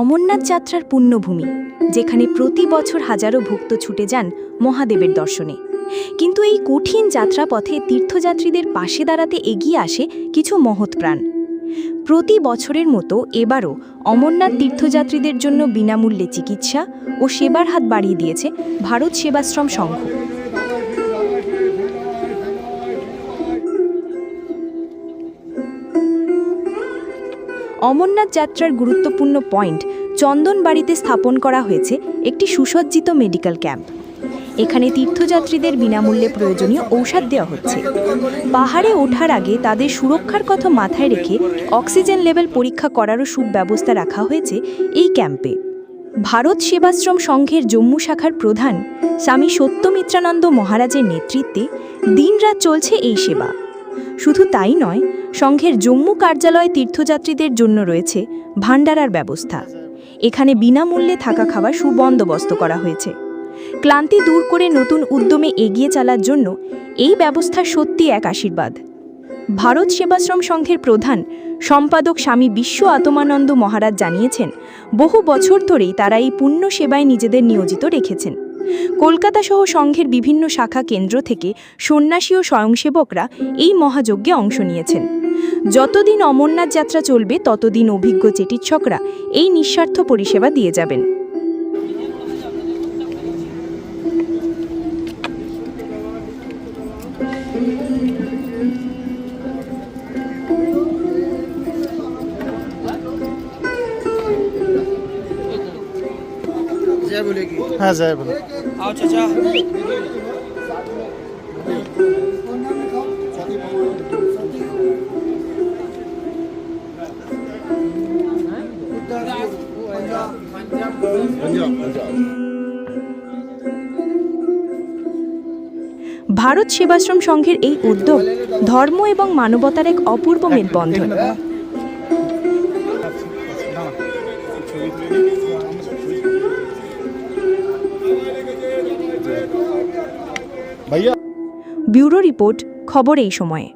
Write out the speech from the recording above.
অমরনাথ যাত্রার পুণ্যভূমি, যেখানে প্রতি বছর হাজারো ভক্ত ছুটে যান মহাদেবের দর্শনে। কিন্তু এই কঠিন যাত্রাপথে তীর্থযাত্রীদের পাশে দাঁড়াতে এগিয়ে আসে কিছু মহৎ প্রাণ। প্রতি বছরের মতো এবারও অমরনাথ তীর্থযাত্রীদের জন্য বিনামূল্যে চিকিৎসা ও সেবার হাত বাড়িয়ে দিয়েছে ভারত সেবাশ্রম সংঘ। অমরনাথ যাত্রার গুরুত্বপূর্ণ পয়েন্ট চন্দনবাড়িতে স্থাপন করা হয়েছে একটি সুসজ্জিত মেডিকেল ক্যাম্প। এখানে তীর্থযাত্রীদের বিনামূল্যে প্রয়োজনীয় ঔষধ দেওয়া হচ্ছে। পাহাড়ে ওঠার আগে তাদের সুরক্ষার কথা মাথায় রেখে অক্সিজেন লেভেল পরীক্ষা করারও সুব্যবস্থা রাখা হয়েছে এই ক্যাম্পে। ভারত সেবাশ্রম সংঘের জম্মু শাখার প্রধান স্বামী সত্যমিত্রানন্দ মহারাজের নেতৃত্বে দিনরাত চলছে এই সেবা। শুধু তাই নয়, সংঘের জম্মু কার্যালয় তীর্থযাত্রীদের জন্য রয়েছে ভাণ্ডারার ব্যবস্থা। এখানে বিনামূল্যে থাকা খাওয়ার সুবন্দোবস্ত করা হয়েছে। ক্লান্তি দূর করে নতুন উদ্যমে এগিয়ে চলার জন্য এই ব্যবস্থা সত্যি এক আশীর্বাদ। ভারত সেবাশ্রম সংঘের প্রধান সম্পাদক স্বামী বিশ্ব আতমানন্দ মহারাজ জানিয়েছেন, বহু বছর ধরেই তারা এই পুণ্য সেবায় নিজেদের নিয়োজিত রেখেছেন। কলকাতা সহ সংঘের বিভিন্ন শাখা কেন্দ্র থেকে সন্ন্যাসী ও স্বয়ংসেবকরা এই মহাযজ্ঞে অংশ নিয়েছেন। যতদিন অমরনাথ যাত্রা চলবে, ততদিন অভিজ্ঞ চিকিৎসকরা এই নিঃস্বার্থ পরিষেবা দিয়ে যাবেন। যায় বলে কি? হ্যাঁ যায় বলে। আচ্ছা আচ্ছা ভারত সেবাশ্রম সংঘের এই উদ্যোগ ধর্ম এবং মানবতার এক অপূর্ব মেলবন্ধন। ব্যুরো রিপোর্ট খবর এই সময়ে।